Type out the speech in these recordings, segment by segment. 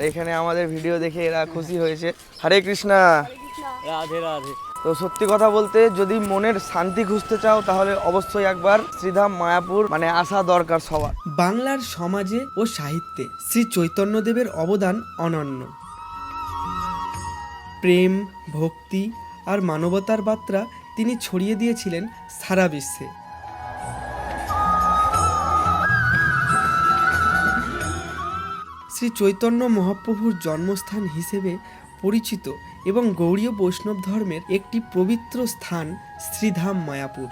আর এখানে আমাদের ভিডিও দেখে এরা খুশি হয়েছে। হরে কৃষ্ণা। রাধে রাধে। তো সত্যি কথা বলতে যদি মনের শান্তি খুঁজতে চাও তাহলে অবশ্যই একবার শ্রীধাম মায়াপুর মানে আসা দরকার সবার। বাংলার সমাজে ও সাহিত্যে শ্রী চৈতন্যদেবের অবদান অনন্য। প্রেম ভক্তি আর মানবতার বার্তা তিনি ছড়িয়ে দিয়েছিলেন সারা বিশ্বে। শ্রী চৈতন্য মহাপ্রভুর জন্মস্থান হিসেবে পরিচিত এবং গৌড়ীয় বৈষ্ণব ধর্মের একটি পবিত্র স্থান শ্রীধাম মায়াপুর,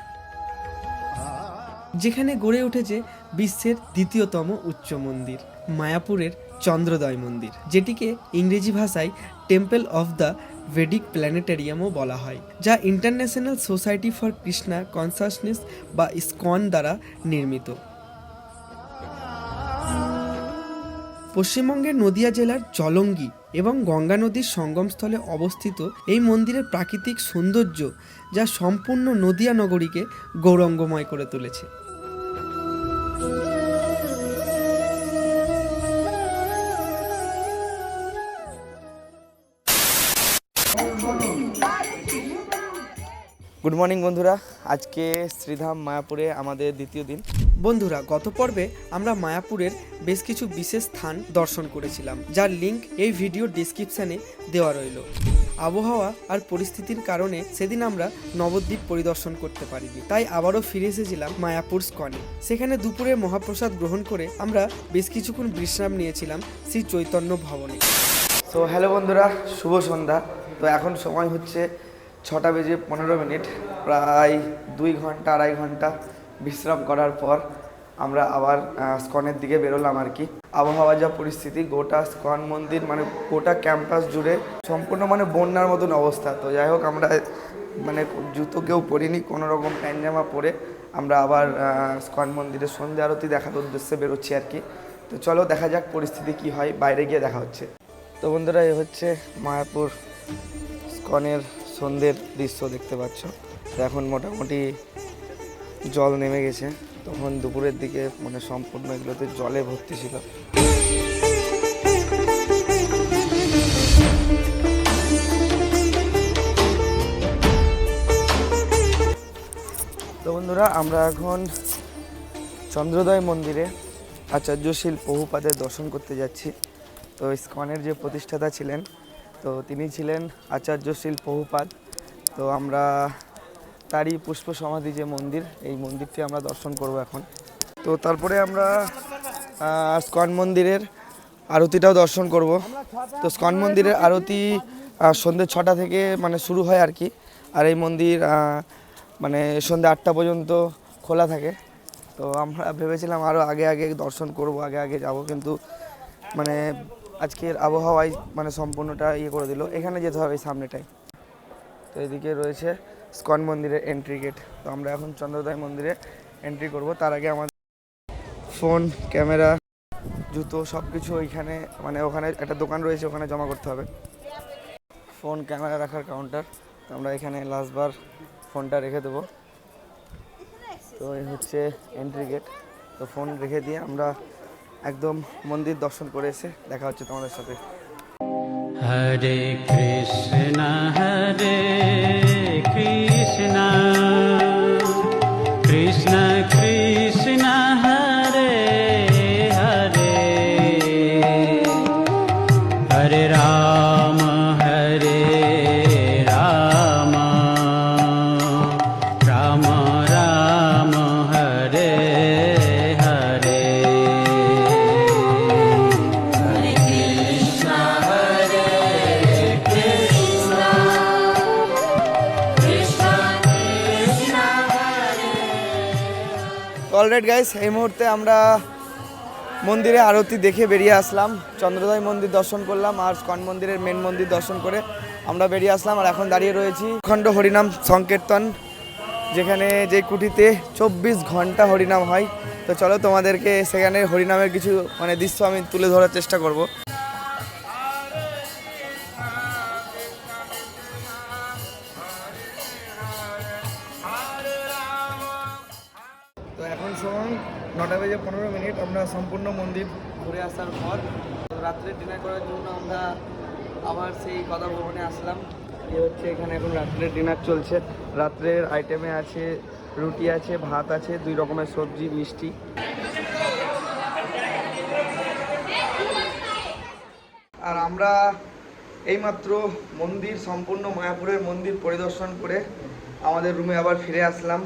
যেখানে গড়ে উঠেছে বিশ্বের দ্বিতীয়তম উচ্চ মন্দির, মায়াপুরের চন্দ্রোদয় মন্দির, যেটিকে ইংরেজি ভাষায় টেম্পল অফ দ্য ভেডিক প্ল্যানেটেরিয়ামও বলা হয়, যা International Society for Krishna Consciousness বা স্কন দ্বারা নির্মিত। পশ্চিমবঙ্গের নদিয়া জেলার জলঙ্গি এবং গঙ্গা নদীর সঙ্গমস্থলে অবস্থিত এই মন্দিরের প্রাকৃতিক সৌন্দর্য যা সম্পূর্ণ নদিয়া নগরীকে গৌরঙ্গময় করে তুলেছে। গুড মর্নিং বন্ধুরা, আজকে শ্রীধাম মায়াপুরে আমাদের দ্বিতীয় দিন। বন্ধুরা, গত পর্বে আমরা মায়াপুরের বেশ কিছু বিশেষ স্থান দর্শন করেছিলাম, যার লিংক এই ভিডিও ডিসক্রিপশানে দেওয়া রইল। আবহাওয়া আর পরিস্থিতির কারণে সেদিন আমরা নবদ্বীপ পরিদর্শন করতে পারিনি, তাই আবারও ফিরে এসেছিলাম মায়াপুর স্কনে। সেখানে দুপুরে মহাপ্রসাদ গ্রহণ করে আমরা বেশ কিছুক্ষণ বিশ্রাম নিয়েছিলাম শ্রী চৈতন্য ভবনে। তো হ্যালো বন্ধুরা, শুভ সন্ধ্যা। তো এখন সময় হচ্ছে ছটা বেজে পনেরো মিনিট, প্রায় দুই ঘণ্টা, আড়াই ঘণ্টা। বিশ্রাম করার পর আমরা আবার স্কনের দিকে বেরোলাম আর কি। আবহাওয়া যা পরিস্থিতি, গোটা স্কন মন্দির মানে গোটা ক্যাম্পাস জুড়ে সম্পূর্ণ মানে বন্যার মতন অবস্থা। তো যাই হোক, আমরা মানে জুতো কেউ পরিনি, কোনো রকম প্যান্ট জামা পরে আমরা আবার স্কন মন্দিরের সন্ধ্যে আরতি দেখার উদ্দেশ্যে বেরোচ্ছি আর কি। তো চলো দেখা যাক পরিস্থিতি কি হয়, বাইরে গিয়ে দেখা হচ্ছে। তো বন্ধুরা, এ হচ্ছে মায়াপুর স্কনের সন্ধ্যের দৃশ্য দেখতে পাচ্ছ। তো এখন মোটামুটি জল নেমে গেছে। তখন দুপুরের দিকে মানে সম্পূর্ণ এগুলোতে জলে ভর্তি ছিল। তো বন্ধুরা, আমরা এখন চন্দ্রোদয় মন্দিরে আচার্যশীল বহুপাদের দর্শন করতে যাচ্ছি। তো ইস্কনের যে প্রতিষ্ঠাতা ছিলেন, তো তিনি ছিলেন আচার্যশীল বহুপাদ। তো আমরা তারই পুষ্প সমাধি যে মন্দির, এই মন্দিরটি আমরা দর্শন করব এখন। তো তারপরে আমরা স্কন মন্দিরের আরতিটাও দর্শন করব। তো স্কন মন্দিরের আরতি সন্ধ্যে ছটা থেকে মানে শুরু হয় আর কি। আর এই মন্দির মানে সন্ধ্যে আটটা পর্যন্ত খোলা থাকে। তো আমরা ভেবেছিলাম আরও আগে আগে দর্শন করব, আগে আগে যাব, কিন্তু মানে আজকের আবহাওয়ায় মানে সম্পূর্ণটা ইয়ে করে দিল। এখানে যেতে হবে এই সামনেটাই। তো এদিকে রয়েছে স্কন মন্দিরের এন্ট্রি গেট তো আমরা এখন চন্দ্রদায় মন্দিরে এন্ট্রি করব। তার আগে আমাদের ফোন ক্যামেরা জুতো সব কিছু ওইখানে মানে ওখানে একটা দোকান রয়েছে, ওখানে জমা করতে হবে। ফোন ক্যামেরা রাখার কাউন্টার তো আমরা এখানে লাস্টবার ফোনটা রেখে দেবো। তো এই হচ্ছে এন্ট্রি গেট তো ফোন রেখে দিয়ে আমরা একদম মন্দির দর্শন করে এসে দেখা হচ্ছে তোমাদের সাথে। হরে কৃষ্ণ হরে কৃষ্ণ অলরাইট গাইস, এই মুহূর্তে আমরা মন্দিরে আরতি দেখে বেরিয়ে আসলাম। চন্দ্রদয় মন্দির দর্শন করলাম আর স্কন মন্দিরের মেন মন্দির দর্শন করে আমরা বেরিয়ে আসলাম আর এখন দাঁড়িয়ে রয়েছি খণ্ড হরিনাম সংকীর্তন, যেখানে যে কুটিতে চব্বিশ ঘণ্টা হরিনাম হয়। তো চলো তোমাদেরকে সেখানে হরিনামের কিছু মানে দৃশ্য আমি তুলে ধরার চেষ্টা করব। নটা বেজে পনেরো মিনিট, আমরা সম্পূর্ণ মন্দির ঘুরে আসার পর রাত্রে ডিনার করার জন্য আমরা আবার সেই কথা ভবনে আসলাম। এ হচ্ছে এখানে এখন রাত্রের ডিনার চলছে। রাত্রের আইটেমে আছে, রুটি আছে, ভাত আছে, দুই রকমের সবজি, মিষ্টি। আর আমরা এইমাত্র মন্দির, সম্পূর্ণ মায়াপুরের মন্দির পরিদর্শন করে আমাদের রুমে আবার ফিরে আসলাম।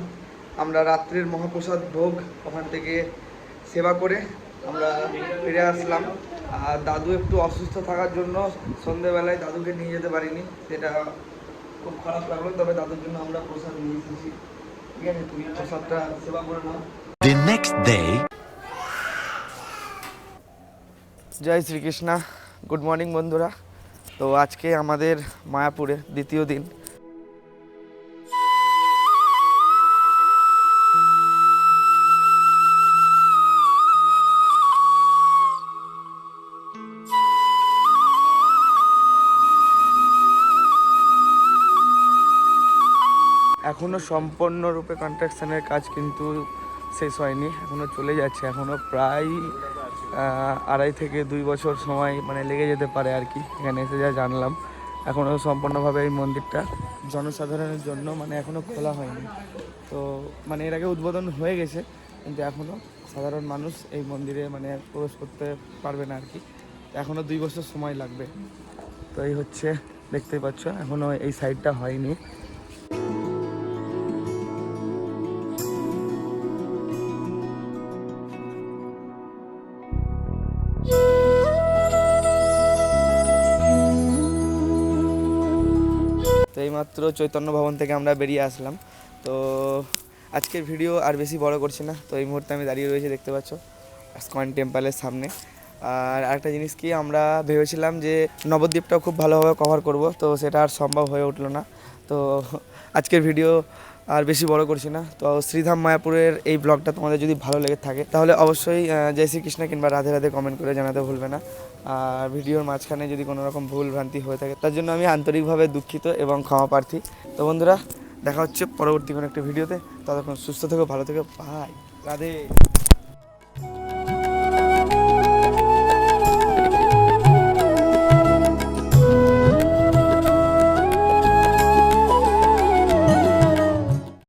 আমরা রাত্রির মহাপ্রসাদ ভোগ ওখান থেকে সেবা করে আমরা ফিরে আসলাম। আর দাদু একটু অসুস্থ থাকার জন্য সন্ধেবেলায় দাদুকে নিয়ে যেতে পারিনি সেটা খুব খারাপ লাগল। তবে দাদুর জন্য আমরা প্রসাদ নিয়ে এসেছি। ঠিক আছে তুমি প্রসাদটা সেবা করে নাও। The next day. জয় শ্রীকৃষ্ণা। গুড মর্নিং বন্ধুরা। তো আজকে আমাদের মায়াপুরে দ্বিতীয় দিন। এখনও সম্পূর্ণরূপে কনস্ট্রাকশনের কাজ কিন্তু শেষ হয়নি, এখনও চলে যাচ্ছে, এখনও প্রায় আড়াই থেকে দুই বছর সময় মানে লেগে যেতে পারে আর কি, এখানে এসে যা জানলাম। এখনও সম্পূর্ণভাবে এই মন্দিরটা জনসাধারণের জন্য মানে এখনও খোলা হয়নি। তো মানে এর আগে উদ্বোধন হয়ে গেছে, কিন্তু এখনও সাধারণ মানুষ এই মন্দিরে মানে প্রবেশ করতে পারবে না আর কি। এখনও দুই বছর সময় লাগবে। তো এই হচ্ছে, দেখতেই পাচ্ছ এখনও এই সাইডটা হয়নি। তো এইমাত্র চৈতন্য ভবন থেকে আমরা বেরিয়ে আসলাম। তো আজকের ভিডিও আর বেশি বড় করছি না, তো এই মুহূর্তে আমি দাঁড়িয়ে রয়েছি দেখতে পাচ্ছ স্কন টেম্পলের সামনে। আর একটা জিনিস কি, আমরা ভেবেছিলাম যে নবদ্বীপটাও খুব ভালোভাবে কভার করব, তো সেটা আর সম্ভব হয়ে উঠল না। তো আজকের ভিডিও আর বেশি বড় করছি না। তো শ্রীধাম মায়াপুরের এই ব্লগটা তোমাদের যদি ভালো লেগে থাকে, তাহলে অবশ্যই জয় শ্রীকৃষ্ণ কিংবা রাধে রাধে কমেন্ট করে জানাতে ভুলবে না। আর ভিডিওর মাঝখানে যদি কোনো রকম ভুল ভ্রান্তি হয়ে থাকে, তার জন্য আমি আন্তরিকভাবে দুঃখিত এবং ক্ষমা প্রার্থী। তো বন্ধুরা, দেখা হচ্ছে পরবর্তী কোনো একটা ভিডিওতে। ততক্ষণ সুস্থ থেকো, ভালো থেকো বাই রাধে।